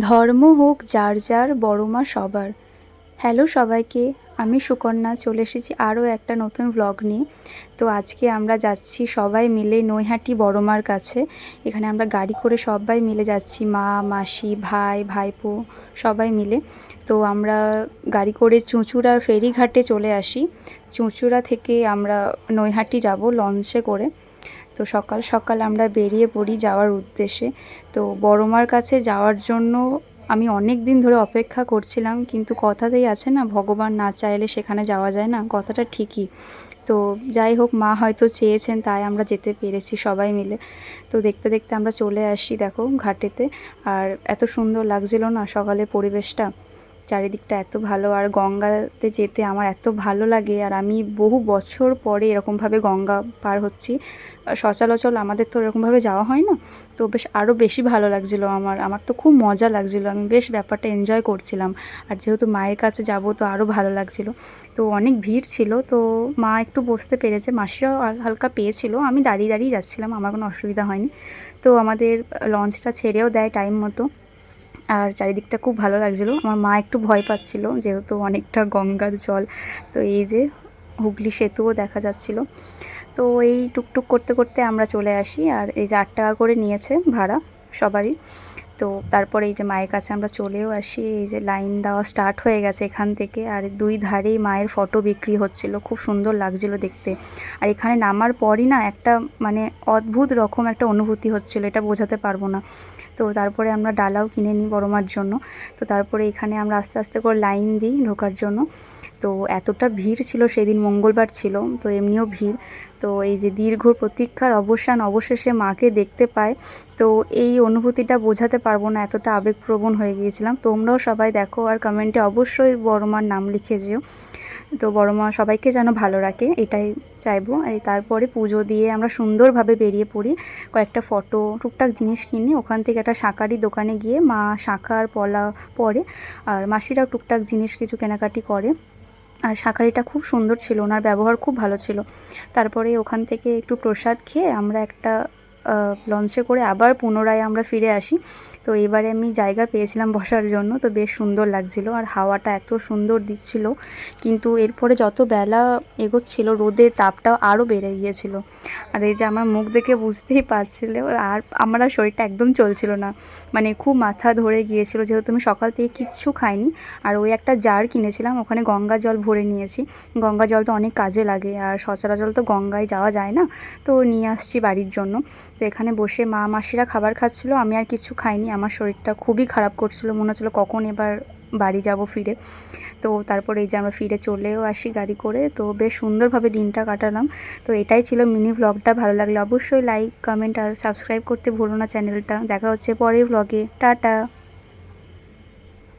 ধর্ম হোক, যার যার, বড় মা সবার। হ্যালো সবাইকে, আমি সুকন্যা, চলে এসেছি আরও একটা নতুন ভ্লগ নিয়ে। তো আজকে আমরা যাচ্ছি সবাই মিলে নৈহাটি বড় মার কাছে। এখানে আমরা গাড়ি করে সবাই মিলে যাচ্ছি, মা, মাসি, ভাই, ভাইপো, সবাই মিলে। তো আমরা গাড়ি করে চুঁচুড়ার ফেরিঘাটে চলে আসি। চুঁচুড়া থেকে আমরা নৈহাটি যাব লঞ্চে করে। তো সকাল সকাল আমরা বেরিয়ে পড়ি যাওয়ার উদ্দেশ্যে। তো বড়মার কাছে যাওয়ার জন্য আমি অনেক দিন ধরে অপেক্ষা করছিলাম, কিন্তু কথাতেই আছে না, ভগবান না চাইলে সেখানে যাওয়া যায় না, কথাটা ঠিকই। তো যাই হোক, মা হয়তো চেয়েছেন, তাই আমরা যেতে পেরেছি সবাই মিলে। তো দেখতে দেখতে আমরা চলে আসি, দেখো, ঘাটেতে। আর এত সুন্দর লাগছিল না সকালে পরিবেশটা। চারিদিকটা এত ভালো আর গঙ্গাতে যেতে আমার এত ভালো লাগে আর আমি বহু বছর পরে এরকমভাবে গঙ্গা পার হচ্ছি। সচরাচর আমাদের তো এরকমভাবে যাওয়া হয় না, তো বেশ আরও বেশি ভালো লাগছিল আমার আমার তো খুব মজা লাগছিল, আমি বেশ ব্যাপারটা এনজয় করছিলাম। আর যেহেতু মায়ের কাছে যাব তো আরও ভালো লাগছিল। তো অনেক ভিড় ছিল, তো মা একটু বসতে পেরেছে, মাসিরাও হাল- হালকা পেয়েছিল, আমি দাঁড়িয়ে দাঁড়িয়ে যাচ্ছিলাম, আমার কোনো অসুবিধা হয়নি। তো আমাদের লঞ্চটা ছেড়েও দেয় টাইম মতো। আর চারিদিকটা খুব ভালো লাগছিল। আমার মা একটু ভয় পাচ্ছিল, যেহেতু অনেকটা গঙ্গার জল। তো এই যে হুগলি সেতুও দেখা যাচ্ছিল। তো এই টুকটুক করতে করতে আমরা চলে আসি, আর এই যে আট টাকা করে নিয়েছে ভাড়া সবারই। তো তারপরে এই যে মায়ের কাছে আমরা চলেও আসি, এই যে লাইন দেওয়া স্টার্ট হয়ে গেছে এখান থেকে, আর দুই ধারেই মায়ের ফটো বিক্রি হচ্ছিল, খুব সুন্দর লাগছিল দেখতে। আর এখানে নামার পরই না একটা মানে অদ্ভুত রকম একটা অনুভূতি হচ্ছিল, এটা বোঝাতে পারব না। তো তারপরে আমরা ডালাও কিনে নিই বড়মার জন্য। তো তারপরে এখানে আমরা আস্তে আস্তে করে লাইন দিই ঢোকার জন্য। তো এতটা ভিড় ছিল, সেদিন মঙ্গলবার ছিল, তো এমনিও ভিড়। তো এই যে দীর্ঘ প্রতীক্ষার অবসান, অবশেষে মাকে দেখতে পায় তো এই অনুভূতিটা বোঝাতে পারব না, এতটা আবেগপ্রবণ হয়ে গিয়েছিলাম। তোমরাও সবাই দেখো আর কমেন্টে অবশ্যই বড় মার নাম লিখে যেও। তো বড় মা সবাইকে যেন ভালো রাখে, এটাই চাইব। এই তারপরে পুজো দিয়ে আমরা সুন্দরভাবে বেরিয়ে পড়ি। কয়েকটা ফটো, টুকটাক জিনিস কিনি, ওখান থেকে একটা শাঁকারি দোকানে গিয়ে মা শাঁখা আর পলা পরে আর মাসিরাও টুকটাক জিনিস কিছু কেনাকাটি করে। আর শাঁখারিটা খুব সুন্দর ছিল, ওনার ব্যবহার খুব ভালো ছিল। তারপরে ওখান থেকে একটু প্রসাদ খেয়ে আমরা একটা লঞ্চে করে আবার পুনরায় আমরা ফিরে আসি। তো এবারে আমি জায়গা পেয়েছিলাম বসার জন্য, তো বেশ সুন্দর লাগছিল আর হাওয়াটা এত সুন্দর দিচ্ছিল। কিন্তু এরপরে যত বেলা এগোচ্ছিল, রোদের তাপটাও আরও বেড়ে গিয়েছিল। আর এই যে আমার মুখ দেখে বুঝতেই পারছিলে, আর আমার আর শরীরটা একদম চলছিল না। মানে খুব মাথা ধরে গিয়েছিল, যেহেতু আমি সকাল থেকে কিচ্ছু খাইনি। আর ওই একটা জার কিনেছিলাম, ওখানে গঙ্গা জল ভরে নিয়েছি। গঙ্গা জল তো অনেক কাজে লাগে, আর সচরাচর তো গঙ্গায় যাওয়া যায় না। তো নিয়ে আসছি বাড়ির জন্য। তো এখানে বসে মা মাসিরা খাবার খাচ্ছিল, আমি আর কিছু খাইনি, আমার শরীরটা খুবই খারাপ করছিল, মনে হচ্ছিল কখন এবার বাড়ি যাব ফিরে। তো তারপরে এই যে আমরা ফিরে চলেও আসি গাড়ি করে, তো বেশ সুন্দরভাবে দিনটা কাটালাম। তো এটাই ছিল মিনি ভ্লগটা ভালো লাগলে অবশ্যই লাইক কমেন্ট আর সাবস্ক্রাইব করতে ভুলো না চ্যানেলটা দেখা হচ্ছে পরের ভ্লগে টাটা!